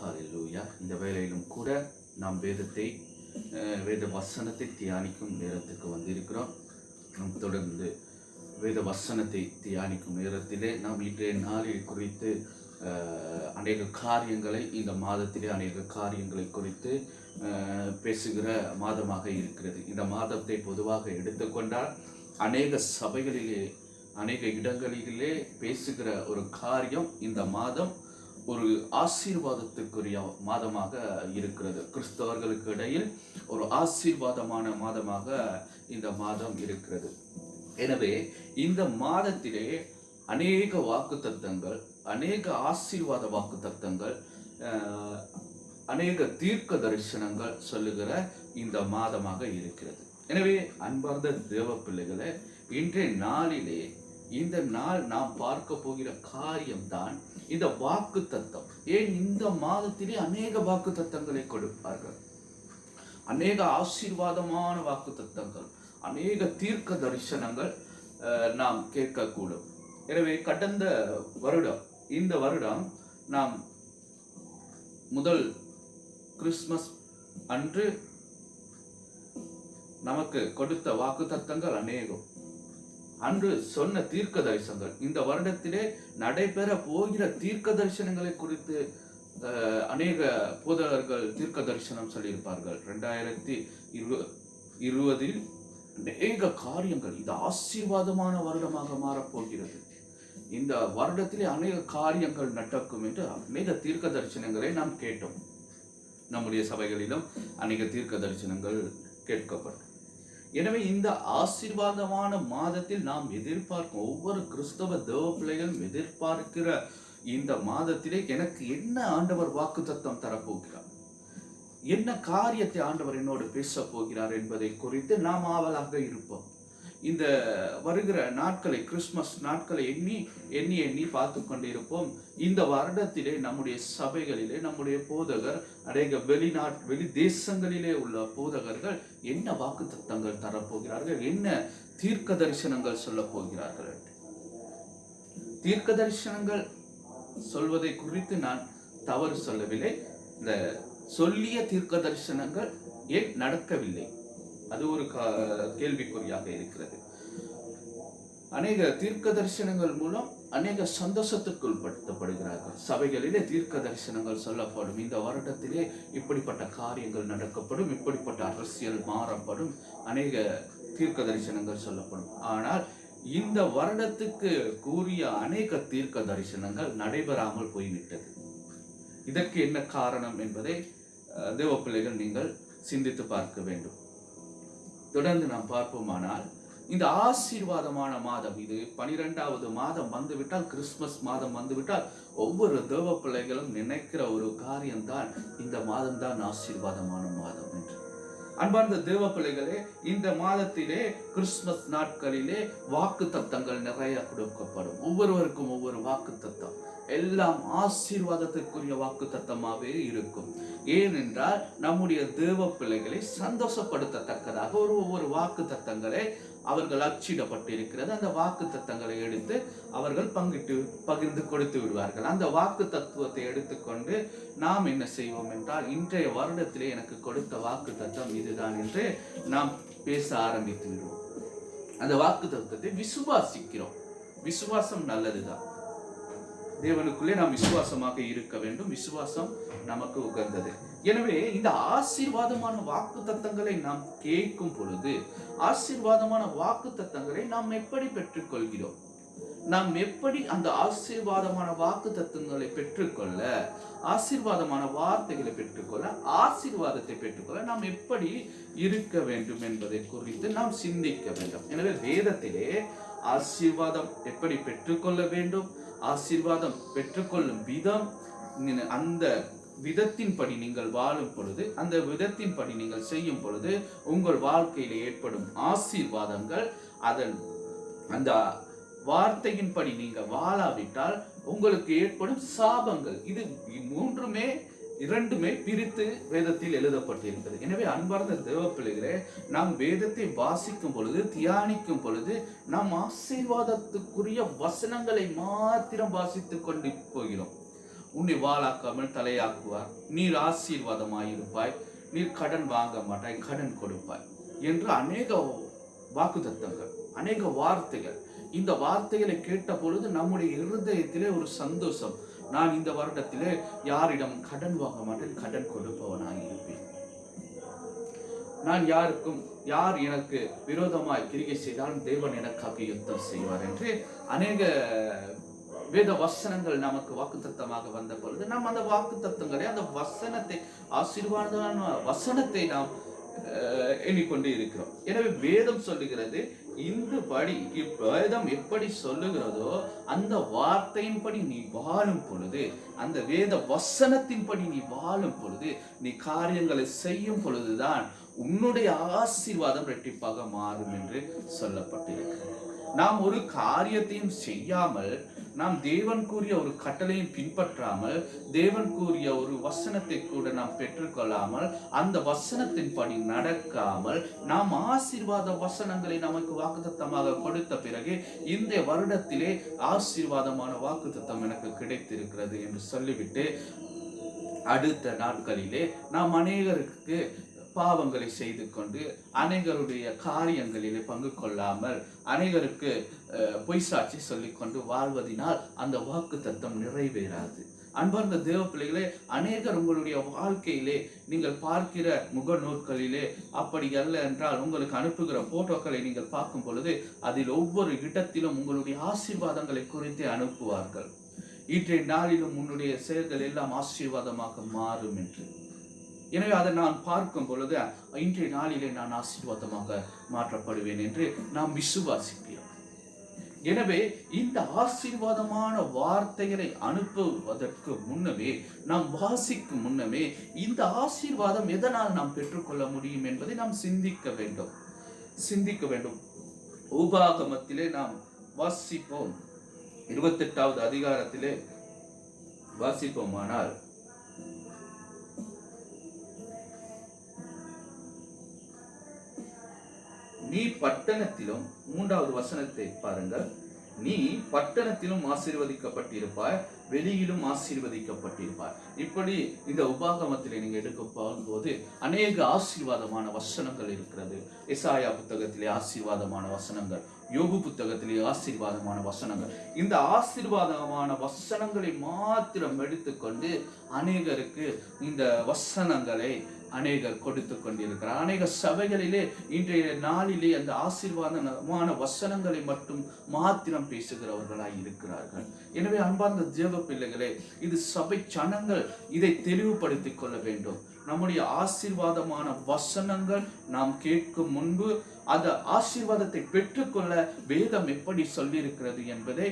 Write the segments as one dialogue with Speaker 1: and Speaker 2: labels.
Speaker 1: ஹalleluya இந்த வேலையிலும் கூட நாம் வேதத்தை வேத வசனத்தை தியானிக்கும் நேரத்துக்கு வந்திருக்கிறோம். நாம் தொடர்ந்து வேத வசனத்தை தியானிக்கும் நேரத்திலே நாம் இன்றைய நாளில் குறித்து அநேக காரியங்களை இந்த மாதத்திலே அநேக காரியங்களை குறித்து பேசுகிற மாதமாக இருக்கிறது. இந்த மாதத்தை பொதுவாக எடுத்துக்கொண்டால் அநேக சபைகளிலே அநேக இடங்களிலே பேசுகிற ஒரு காரியம் இந்த மாதம் ஒரு ஆசீர்வாதத்துக்குரிய மாதமாக இருக்கிறது. கிறிஸ்தவர்களுக்கு இடையில் ஒரு ஆசீர்வாதமான மாதமாக இந்த மாதம் இருக்கிறது. எனவே இந்த மாதத்திலே அநேக வாக்கு தத்தங்கள் அநேக ஆசீர்வாத வாக்கு தத்தங்கள் அநேக தீர்க்க தரிசனங்கள் சொல்லுகிற இந்த மாதமாக இருக்கிறது. எனவே அன்பார்ந்த தேவ பிள்ளைகளை இன்றைய நாளிலே இந்த நாள் நாம் பார்க்க போகிற காரியம்தான் இந்த வாக்கு தத்தம் ஏன் இந்த மாதத்திலே அநேக வாக்கு தத்தங்களை கொடுப்பார்கள்? அநேக ஆசீர்வாதமான வாக்கு தத்தங்கள் அநேக தீர்க்க தரிசனங்கள் நாம் கேட்கக்கூடும். எனவே கடந்த வருடம் இந்த வருடம் நாம் முதல் கிறிஸ்மஸ் அன்று நமக்கு கொடுத்த வாக்கு தத்தங்கள் அநேகம். அன்று சொன்ன தீர்க்க தரிசனங்கள் இந்த வருடத்திலே நடைபெற போகிற தீர்க்க தரிசனங்களை குறித்து அநேக போதகர்கள் தீர்க்க தரிசனம் சொல்லியிருப்பார்கள். ரெண்டாயிரத்தி இரு இருபதில் அநேக காரியங்கள் இது ஆசீர்வாதமான வருடமாக மாறப்போகிறது இந்த வருடத்திலே அநேக காரியங்கள் நடக்கும் என்று அநேக தீர்க்க தரிசனங்களை நாம் கேட்டோம். நம்முடைய சபைகளிலும் அநேக தீர்க்க தரிசனங்கள் கேட்கப்படும் எனவே இந்த ஆசீர்வாதமான மாதத்தில் நாம் எதிர்பார்க்கும் ஒவ்வொரு கிறிஸ்தவ தேவ பிள்ளைகளும் எதிர்பார்க்கிற இந்த மாதத்திலே எனக்கு என்ன ஆண்டவர் வாக்கு வாக்குத்தத்தம் தரப்போகிறார்? என்ன காரியத்தை ஆண்டவர் என்னோடு பேசப் போகிறார் என்பதை குறித்து நாம் ஆவலாக இருப்போம். இந்த வருகிற நாட்களை கிறிஸ்மஸ் நாட்களை எண்ணி எண்ணி எண்ணி பார்த்து கொண்டிருப்போம். இந்த வருடத்திலே நம்முடைய சபைகளிலே நம்முடைய போதகர் அநேக வெளிநாட் வெளி தேசங்களிலே உள்ள போதகர்கள் என்ன வாக்கு தத்தங்கள் தரப்போகிறார்கள்? என்ன தீர்க்க தரிசனங்கள் சொல்ல போகிறார்கள்? தீர்க்க தரிசனங்கள் சொல்வதை குறித்து நான் தவறு சொல்லவில்லை. இந்த சொல்லிய தீர்க்க தரிசனங்கள் ஏன் நடக்கவில்லை? அது ஒரு கேள்விக்குறியாக இருக்கிறது. அநேக தீர்க்க தரிசனங்கள் மூலம் அநேக சந்தோஷத்துக்குள் படுத்தப்படுகிறார்கள் சபைகளிலே தீர்க்க தரிசனங்கள் சொல்லப்படும். இந்த வருடத்திலே இப்படிப்பட்ட காரியங்கள் நடக்கப்படும் இப்படிப்பட்ட அரசியல் மாறப்படும் அநேக தீர்க்க தரிசனங்கள் சொல்லப்படும். ஆனால் இந்த வருடத்துக்கு கூறிய அநேக தீர்க்க தரிசனங்கள் நடைபெறாமல் போய்விட்டது. இதற்கு என்ன காரணம் என்பதை அஹ், தேவ பிள்ளைகள் நீங்கள் சிந்தித்து பார்க்க வேண்டும். தொடர்ந்து நாம் பார்ப்போமானால் இந்த ஆசீர்வாதமான மாதம் இது பனிரெண்டாவது மாதம் வந்துவிட்டால் கிறிஸ்மஸ் மாதம் வந்துவிட்டால் ஒவ்வொரு தேவ பிள்ளைகளும் நினைக்கிற ஒரு காரியம்தான் இந்த மாதம் தான் ஆசீர்வாதமான மாதம் என்று. அன்பார்ந்த தேவ பிள்ளைகளே இந்த மாதத்திலே கிறிஸ்மஸ் நாட்களிலே வாக்கு தத்தங்கள் நிறைய கொடுக்கப்படும். ஒவ்வொருவருக்கும் ஒவ்வொரு வாக்கு தத்தம். எல்லாம் ஆசீர்வாதத்திற்குரிய வாக்கு தத்தமாகவே இருக்கும். ஏனென்றால் நம்முடைய தேவ பிள்ளைகளை சந்தோஷப்படுத்தத்தக்கதாக ஒரு ஒவ்வொரு வாக்கு தத்தங்களை அவர்கள் அச்சிடப்பட்டிருக்கிறது. அந்த வாக்கு தத்தங்களை எடுத்து அவர்கள் பங்கிட்டு பகிர்ந்து கொடுத்து விடுவார்கள். அந்த வாக்கு தத்துவத்தை எடுத்துக்கொண்டு நாம் என்ன செய்வோம் என்றால் இன்றைய வருடத்திலே எனக்கு கொடுத்த வாக்கு தத்துவம் இதுதான் என்று நாம் பேச ஆரம்பித்து விடுவோம். அந்த வாக்கு தத்துவத்தை விசுவாசிக்கிறோம். விசுவாசம் நல்லதுதான். தேவனுக்குள்ளே நாம் விசுவாசமாக இருக்க வேண்டும். விசுவாசம் நமக்கு உகந்தது. எனவே இந்த ஆசீர்வாதமான வாக்கு தத்தங்களை நாம் கேட்கும் பொழுது ஆசீர்வாதமான வாக்கு தத்தங்களை நாம் எப்படி பெற்றுக்கொள்கிறோம்? நாம் எப்படி அந்த ஆசீர்வாதமான வாக்கு தத்துவங்களை பெற்றுக்கொள்ள ஆசீர்வாதமான வார்த்தைகளை பெற்றுக்கொள்ள ஆசீர்வாதத்தை பெற்றுக்கொள்ள நாம் எப்படி இருக்க வேண்டும் என்பதை குறித்து நாம் சிந்திக்க வேண்டும். எனவே வேதத்திலே ஆசீர்வாதம் எப்படி பெற்றுக்கொள்ள வேண்டும்? ஆசீர்வாதம் பெற்றுக்கொள்ளும் விதம். அந்த விதத்தின்படி நீங்கள் வாழும் பொழுது அந்த விதத்தின்படி நீங்கள் செய்யும் பொழுது உங்கள் வாழ்க்கையில் ஏற்படும் ஆசீர்வாதங்கள் அதன் அந்த வார்த்தையின்படி நீங்கள் வாழாவிட்டால் உங்களுக்கு ஏற்படும் சாபங்கள். இது மூன்றுமே இரண்டுமே பிரித்து வேதத்தில் எழுதப்பட்டிருக்கிறது எனவே அன்பார்ந்த தேவப்பிள்ளைகளே நாம் வேதத்தை வாசிக்கும் பொழுது தியானிக்கும் பொழுது நாம் ஆசீர்வாதத்துக்குரிய வசனங்களை மாத்திரம் வாசித்துக் கொண்டு போகிறோம். உன்னை வாழாக்காமல் தலையாக்குவார். நீர் ஆசீர்வாதமாயிருப்பாய். நீர் கடன் வாங்க மாட்டாய் கடன் கொடுப்பாய் என்று அநேக வாக்குத்தத்தங்கள் அநேக வார்த்தைகள். இந்த வார்த்தைகளை கேட்ட பொழுது நம்முடைய இருதயத்திலே ஒரு சந்தோஷம் நான் இந்த வருடத்திலே யாரிடம் கடன் வாங்க மாட்டேன் கடன் கொடுப்பவனாய் இருப்பேன். நான் யாருக்கும் யார் எனக்கு விரோதமாய் கிரிகை செய்தாலும் தேவன் எனக்காக யுத்தம் செய்வார் என்று அநேக வேத வசனங்கள் நமக்கு வாக்குத்தத்தமாக வந்த பொழுது நாம் அந்த வாக்குத்தத்தங்களை அந்த வசனத்தை ஆசீர்வாதமான வசனத்தை நாம் அஹ், எண்ணிக்கொண்டு இருக்கிறோம். எனவே வேதம் சொல்லுகிறது இந்த படி வேதம் எப்படி சொல்லுகிறதோ அந்த வார்த்தையின்படி நீ வாழும் பொழுது அந்த வேத வசனத்தின்படி நீ வாழும் பொழுது நீ காரியங்களை செய்யும் பொழுதுதான் உன்னுடைய ஆசீர்வாதம் ரெட்டிப்பாக மாறும் என்று சொல்லப்பட்டிருக்கிறது நாம் ஒரு காரியத்தையும் செய்யாமல் நாம் தேவன் கூறிய ஒரு கட்டளையும் பின்பற்றாமல் தேவன் கூறிய ஒரு வசனத்தை கூட நாம் பெற்றுக்கொள்ளாமல் அந்த வசனத்தின்படி நடக்காமல் நாம் ஆசீர்வாத வசனங்களை நமக்கு வாக்குத்தத்தமாக கொடுத்த பிறகு இந்த வருடத்திலே ஆசீர்வாதமான வாக்குத்தத்தம் எனக்கு கிடைத்திருக்கிறது என்று சொல்லிவிட்டு அடுத்த நாட்களிலே நாம் அநேகருக்கு பாவங்களை செய்து கொண்டு அனைவருடைய காரியங்களிலே பங்கு கொள்ளாமல் அனைவருக்கு பொய் சாட்சி சொல்லிக்கொண்டு வாழ்வதினால் அந்த வாக்கு தத்துவம் நிறைவேறாது. அன்பார்ந்த தேவ பிள்ளைகளே அநேகர் உங்களுடைய வாழ்க்கையிலே நீங்கள் பார்க்கிற முகநூல்களிலே அப்படி அல்ல என்றால் உங்களுக்கு அனுப்புகிற போட்டோக்களை நீங்கள் பார்க்கும் பொழுது அதில் ஒவ்வொரு இடத்திலும் உங்களுடைய ஆசீர்வாதங்களை குறித்து அனுப்புவார்கள். இன்றைய நாளிலும் உன்னுடைய செயல்கள் எல்லாம் ஆசீர்வாதமாக மாறும் என்று. எனவே அதை நான் பார்க்கும் பொழுது இன்றைய நாளிலே நான் ஆசீர்வாதமாக மாற்றப்படுவேன் என்று நாம் விசுவாசிக்கிறோம். எனவே இந்த ஆசீர்வாதமான வார்த்தைகளை அனுப்புவதற்கு முன்னமே நாம் வாசிக்கும் முன்னமே இந்த ஆசீர்வாதம் எதனால் நாம் பெற்றுக்கொள்ள முடியும் என்பதை நாம் சிந்திக்க வேண்டும். சிந்திக்க வேண்டும். உபாகமத்திலே நாம் வாசிப்போம். இருபத்தெட்டாவது அதிகாரத்திலே வாசிப்போமானால் நீ பட்டணத்திலும் மூன்றாவது வசனத்தை பாருங்கள். நீ பட்டணத்திலும் ஆசீர்வதிக்கப்பட்டிருப்பாய் வெளியிலும் ஆசீர்வதிக்கப்பட்டிருப்பாய். இப்படி இந்த உபாகமத்திலே நீங்க எடுக்க போகும்போது அநேக ஆசீர்வாதமான வசனங்கள் இருக்கிறது. இசாயா புத்தகத்திலே ஆசீர்வாதமான வசனங்கள் யோகு புத்தகத்திலே ஆசீர்வாதமான வசனங்கள். இந்த ஆசீர்வாதமான வசனங்களை மாத்திரம் எடுத்துக்கொண்டு அநேகருக்கு இந்த வசனங்களை அநேகர் கொடுத்து கொண்டிருக்கிறார். அநேக சபைகளிலே இன்றைய நாளிலே அந்த ஆசீர்வாதமான வசனங்களை மட்டும் மாத்திரம் பேசுகிறவர்களாய் இருக்கிறார்கள். எனவே அன்பார்ந்த தேவ பிள்ளைகளே இது சபை சனங்கள் இதை தெளிவுபடுத்திக் கொள்ள வேண்டும். நம்முடைய ஆசீர்வாதமான வசனங்கள் நாம் கேட்கும் முன்பு அந்த ஆசீர்வாதத்தை பெற்றுக்கொள்ள வேதம் எப்படி சொல்லியிருக்கிறது என்பதை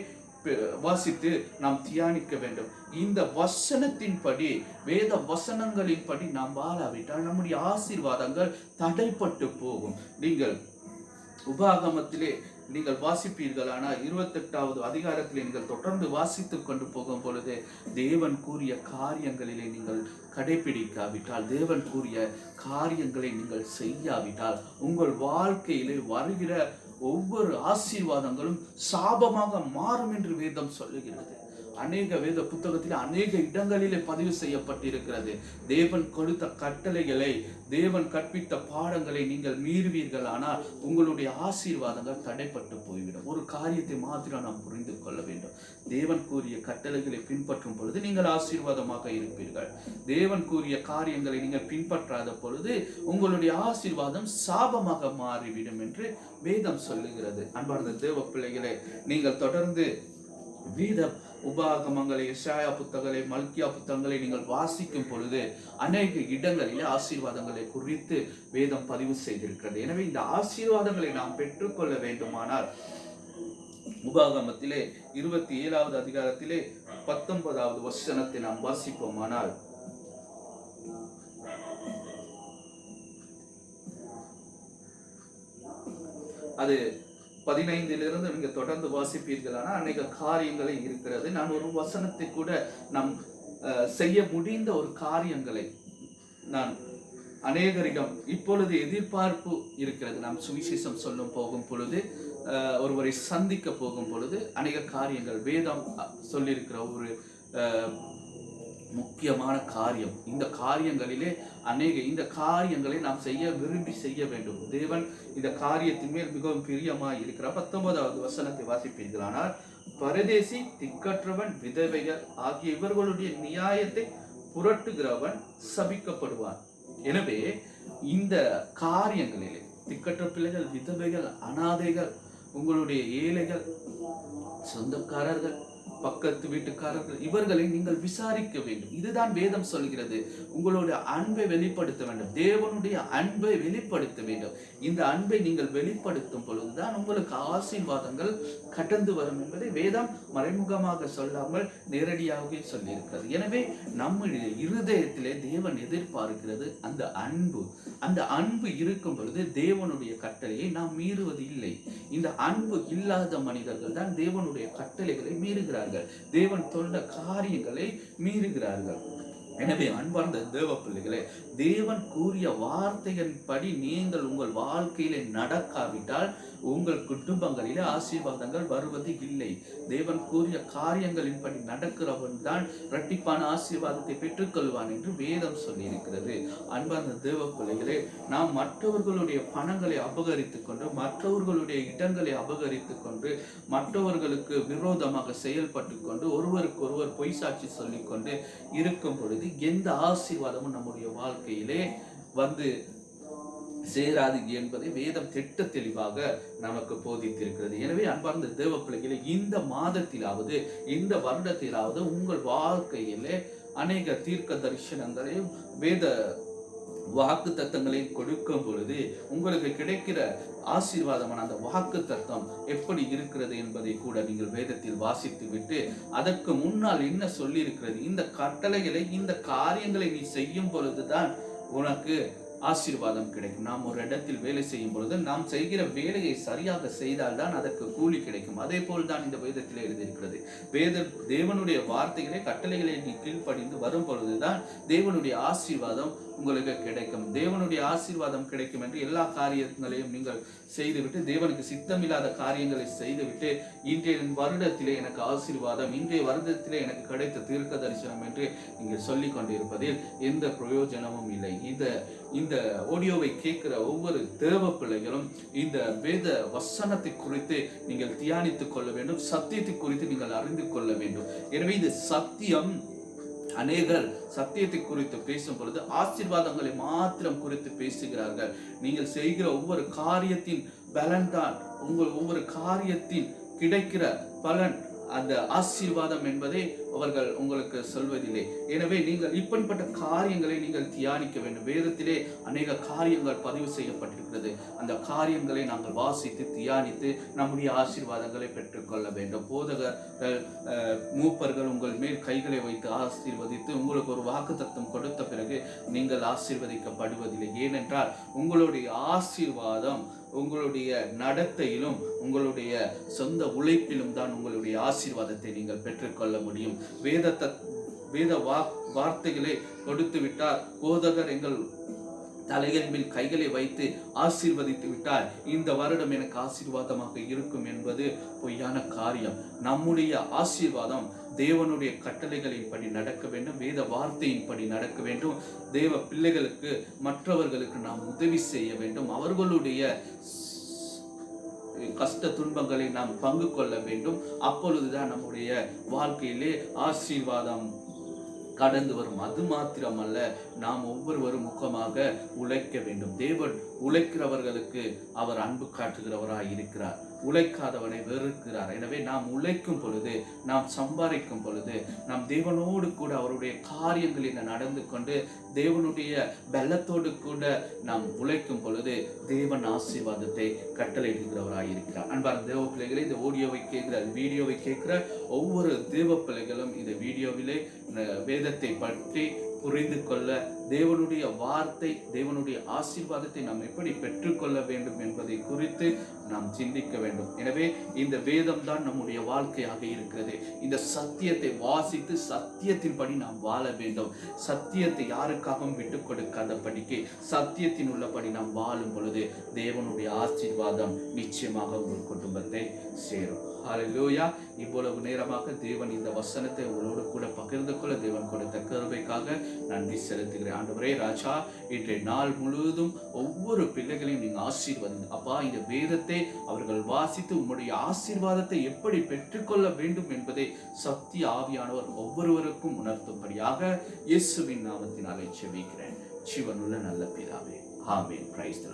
Speaker 1: வாசித்து நாம் தியானிக்க வேண்டும். இந்த வசனத்தின்படி வேத வசனங்களின்படி நாம் வாழாவிட்டால் நம்முடைய ஆசீர்வாதங்கள் தடைப்பட்டு போகும். நீங்கள் உபாகமத்திலே நீங்கள் வாசிப்பீர்கள் ஆனால் இருபத்தெட்டாவது அதிகாரத்திலே நீங்கள் தொடர்ந்து வாசித்துக் கொண்டு போகும் பொழுது தேவன் கூறிய காரியங்களிலே நீங்கள் கடைபிடிக்காவிட்டால் தேவன் கூறிய காரியங்களை நீங்கள் செய்யாவிட்டால் உங்கள் வாழ்க்கையிலே வருகிற ஒவ்வொரு ஆசீர்வாதங்களும் சாபமாக மாறும் என்று வேதம் சொல்லுகிறது. அநேக வேத புத்தகத்தில் அநேக இடங்களிலே பதிவு செய்யப்பட்டிருக்கிறது. தேவன் கொடுத்த கட்டளைகளை தேவன் கற்பித்த பாடங்களை நீங்கள் மீறுவீர்கள். ஆனால் உங்களுடைய ஆசீர்வாதங்கள் தடைப்பட்டு போய்விடும். ஒரு காரியத்தை மாத்திரம் நாம் புரிந்து கொள்ள வேண்டும். தேவன் கூறிய கட்டளைகளை பின்பற்றும் பொழுது நீங்கள் ஆசீர்வாதமாக இருப்பீர்கள். தேவன் கூறிய காரியங்களை நீங்கள் பின்பற்றாத பொழுது உங்களுடைய ஆசீர்வாதம் சாபமாக மாறிவிடும் என்று வேதம் சொல்லுகிறது. அன்பார்ந்த தேவ பிள்ளைகளே நீங்கள் தொடர்ந்து வேத உபாகமங்களை இசாயா புத்தகங்களை மல்கியா புத்தகங்களை நீங்கள் வாசிக்கும் பொழுது அநேக இடங்களிலே ஆசீர்வாதங்களை குறித்து வேதம் பதிவு செய்திருக்கிறது. எனவே இந்த ஆசீர்வாதங்களை நாம் பெற்றுக்கொள்ள வேண்டுமானால் உபாகமத்திலே இருபத்தி ஏழாவது அதிகாரத்திலே பத்தொன்பதாவது வசனத்தை நாம் வாசிப்போமானால் அது பதினைந்திலிருந்து நீங்கள் தொடர்ந்து வாசிப்பீர்களானா அநேக காரியங்களை இருக்கிறது. நான் ஒரு வசனத்தை கூட நாம் செய்ய முடிந்த ஒரு காரியங்களை நான் அநேகரிடம் இப்பொழுது எதிர்பார்ப்பு இருக்கிறது. நாம் சுவிசேஷம் சொல்லும் போகும் பொழுது ஒருவரை சந்திக்க போகும் பொழுது அநேக காரியங்கள் வேதம் அஹ், சொல்லியிருக்கிற ஒரு அஹ், முக்கியமான காரியம். இந்த காரியங்களிலே அநேக இந்த காரியங்களை நாம் செய்ய விரும்பி செய்ய வேண்டும். தேவன் இந்த காரியத்தின் மேல் மிகவும் பிரியமாய் இருக்கிறார். பத்தொன்பதாவது வசனத்தை வாசிப்பீர்களானால் பரதேசி திக்கற்றவன் விதவைகள் ஆகிய இவர்களுடைய நியாயத்தை புரட்டுகிறவன் சபிக்கப்படுவான். எனவே இந்த காரியங்களிலே திக்கற்ற பிள்ளைகள் விதவைகள் அனாதைகள் உங்களுடைய ஏழைகள் சொந்தக்காரர்கள் பக்கத்து வீட்டுக்காரர்கள் இவர்களை நீங்கள் விசாரிக்க வேண்டும். இதுதான் வேதம் சொல்கிறது. உங்களுடைய அன்பை வெளிப்படுத்த வேண்டும். தேவனுடைய அன்பை வெளிப்படுத்த வேண்டும். இந்த அன்பை நீங்கள் வெளிப்படுத்தும் பொழுதுதான் உங்களுக்கு ஆசீர்வாதங்கள் கடந்து வரும் என்பதை வேதம் மறைமுகமாக சொல்லாமல் நேரடியாகவே சொல்லியிருக்கிறது. எனவே நம்முடைய இருதயத்திலே தேவன் எதிர்பார்க்கிறது அந்த அன்பு. அந்த அன்பு இருக்கும் பொழுது தேவனுடைய கட்டளையை நாம் மீறுவது இல்லை. இந்த அன்பு இல்லாத மனிதர்கள் தான் தேவனுடைய கட்டளைகளை மீறுகிறார்கள். தேவன் தொண்ட காரியங்களை மீறுகிறார்கள். எனவே அன்பார்ந்த தேவ பிள்ளைகளே தேவன் கூறிய வார்த்தைகளின்படி நீங்கள் உங்கள் வாழ்க்கையிலே நடக்காவிட்டால் உங்கள் குடும்பங்களிலே ஆசீர்வாதங்கள் வருவது இல்லை. தேவன் கூறிய காரியங்களின்படி நடக்கிறவன் தான் இரட்டிப்பான ஆசீர்வாதத்தை பெற்றுக்கொள்வான் என்று வேதம் சொல்லியிருக்கிறது. அன்பார்ந்த தேவ பிள்ளைகளே நாம் மற்றவர்களுடைய பணங்களை அபகரித்துக் கொண்டு மற்றவர்களுடைய இடங்களை அபகரித்துக் கொண்டு மற்றவர்களுக்கு விரோதமாக செயல்பட்டு கொண்டு ஒருவருக்கு ஒருவர் பொய் சாட்சி சொல்லிக்கொண்டு இருக்கும் பொழுது எந்த ஆசீர்வாதமும் நம்முடைய வாழ்க்கையிலே வந்து சேராது என்பதை வேதம் திட்ட தெளிவாக நமக்கு போதித்திருக்கிறது. எனவே அன்பார்ந்த தேவ பிள்ளைகளை இந்த மாதத்திலாவது இந்த வருடத்திலாவது உங்கள் வாழ்க்கையிலே அநேக தீர்க்க தரிசனங்களையும் வேத வாக்கு தத்தங்களை கொடுக்கும் பொழுது உங்களுக்கு கிடைக்கிற ஆசீர்வாதமான அந்த வாக்கு தத்தம் எப்படி இருக்கிறது என்பதை கூட நீங்கள் வேதத்தில் வாசித்து விட்டு அதற்கு முன்னால் என்ன சொல்லி இருக்கிறது இந்த கட்டளைகளை இந்த காரியங்களை நீ செய்யும் பொழுதுதான் உனக்கு ஆசீர்வாதம் கிடைக்கும். நாம் ஒரு இடத்தில் வேலை செய்யும் பொழுது நாம் செய்கிற வேலையை சரியாக செய்தால்தான் அதற்கு கூலி கிடைக்கும். அதே போல் தான் இந்த வேதத்தில் எழுதியிருக்கிறது. வேத தேவனுடைய வார்த்தைகளை கட்டளைகளை நீ கீழ்ப்படிந்து வரும் பொழுதுதான் தேவனுடைய ஆசீர்வாதம் உங்களுக்கு கிடைக்கும். தேவனுடைய ஆசீர்வாதம் கிடைக்கும் என்று எல்லா காரியங்களையும் நீங்கள் செய்துவிட்டு தேவனுக்கு சித்தமில்லாத காரியங்களை செய்துவிட்டு இன்றைய வருடத்திலே எனக்கு ஆசீர்வாதம் இன்றைய வருடத்திலே எனக்கு கிடைத்த தீர்க்க தரிசனம் என்று நீங்கள் சொல்லிக் கொண்டிருப்பதில் எந்த பிரயோஜனமும் இல்லை. இந்த இந்த ஆடியோவை கேட்கிற ஒவ்வொரு தேவ பிள்ளைகளும் இந்த வேத வசனத்தை குறித்து நீங்கள் தியானித்துக் கொள்ள வேண்டும் சத்தியத்தை குறித்து நீங்கள் அறிந்து கொள்ள வேண்டும். எனவே இது சத்தியம் அநேகர் சத்தியத்தை குறித்து பேசும் பொழுது ஆசீர்வாதங்களை மாத்திரம் குறித்து பேசுகிறார்கள். நீங்கள் செய்கிற ஒவ்வொரு காரியத்தின் பலன் தான் உங்கள் ஒவ்வொரு காரியத்தின் கிடைக்கிற பலன் அந்த ஆசீர்வாதம் என்பதை அவர்கள் உங்களுக்கு சொல்வதில்லை. எனவே நீங்கள் இப்படிப்பட்ட காரியங்களை நீங்கள் தியானிக்க வேண்டும். வேதத்திலே அநேக காரியங்கள் பதிவு செய்யப்பட்டிருக்கிறது. அந்த காரியங்களை நாங்கள் வாசித்து தியானித்து நம்முடைய ஆசீர்வாதங்களை பெற்றுக்கொள்ள வேண்டும். போதகர்கள் மூப்பர்கள் உங்கள் மேல் கைகளை வைத்து ஆசீர்வதித்து உங்களுக்கு ஒரு வாக்குத்தத்தம் கொடுத்த பிறகு நீங்கள் ஆசீர்வதிக்கப்படுவதில்லை. ஏனென்றால் உங்களுடைய ஆசீர்வாதம் உங்களுடைய நடத்தையிலும் உங்களுடைய சொந்த உழைப்பிலும் தான் உங்களுடைய ஆசீர்வாதத்தை நீங்கள் பெற்றுக்கொள்ள முடியும். வேதத்தை வேத வா வார்த்தைகளை கொடுத்து விட்டார் போதகர் எங்கள் தலைகள் மேல் கைகளை வைத்து ஆசீர்வதித்து விட்டால் இந்த வருடம் எனக்கு ஆசீர்வாதமாக இருக்கும் என்பது பொய்யான காரியம். நம்முடைய ஆசீர்வாதம் தேவனுடைய கட்டளைகளின்படி நடக்க வேண்டும் வேத வார்த்தையின்படி நடக்க வேண்டும். தேவ பிள்ளைகளுக்கு மற்றவர்களுக்கு நாம் உதவி செய்ய வேண்டும். அவர்களுடைய கஷ்ட துன்பங்களை நாம் பங்கு கொள்ள வேண்டும். அப்பொழுதுதான் நம்முடைய வாழ்க்கையிலே ஆசீர்வாதம் கடந்து வரும். அது மாத்திரமல்ல நாம் ஒவ்வொருவரும் முகமாக உழைக்க வேண்டும். தேவன் உழைக்கிறவர்களுக்கு அவர் அன்பு காட்டுகிறவராய் இருக்கிறார் உழைக்காதவனை வெறுக்கிறார். எனவே நாம் உழைக்கும் பொழுது நாம் சம்பாதிக்கும் பொழுது நாம் தேவனோடு கூட அவருடைய காரியங்களில் நடந்து கொண்டு தேவனுடைய பலத்தோடு கூட நாம் உழைக்கும் பொழுது தேவன் ஆசீர்வாதத்தை கட்டளையிடுகிறவராயிருக்கிறார். இருக்கிறார் அன்பான தேவ பிள்ளைகளை இந்த ஆடியோவை கேட்கிற வீடியோவை கேட்கிற ஒவ்வொரு தேவ பிள்ளைகளும் இந்த வீடியோவிலே வேதத்தை பற்றி புரிந்து கொள்ள தேவனுடைய வார்த்தை தேவனுடைய ஆசீர்வாதத்தை நாம் எப்படி பெற்றுக்கொள்ள வேண்டும் என்பதை குறித்து நாம் சிந்திக்க வேண்டும். எனவே இந்த வேதம் தான் நம்முடைய வாழ்க்கையாக இருக்கிறது. இந்த சத்தியத்தை வாசித்து சத்தியத்தின்படி நாம் வாழ வேண்டும். சத்தியத்தை யாருக்காகவும் விட்டு கொடுக்காதபடிக்கு சத்தியத்தின் உள்ளபடி நாம் வாழும் பொழுது தேவனுடைய ஆசீர்வாதம் நிச்சயமாக உங்கள் குடும்பத்தை சேரும். ஹalleluya இவ்வளவு நேரமாக தேவன் இந்த வசனத்தை உங்களோடு கூட பகிர்ந்து கொள்ள தேவன் கொடுத்த கருவைக்காக நன்றி செலுத்துகிறேன். ஆண்டவரே ராஜா இன்றைய நாள் முழுவதும் ஒவ்வொரு பிள்ளைகளையும் நீங்கள் ஆசீர்வதிங்க. அப்பா இந்த வேதத்தை அவர்கள் வாசித்து உங்களுடைய ஆசீர்வாதத்தை எப்படி பெற்றுக்கொள்ள வேண்டும் என்பதை சக்தி ஆவியானவர் ஒவ்வொருவருக்கும் உணர்த்தும்படியாக இயேசுவின் நாமத்தினாலே செவிக்கிறேன் சிவனுள்ள நல்ல பிதாவே. ஆமேன். பிரைஸ்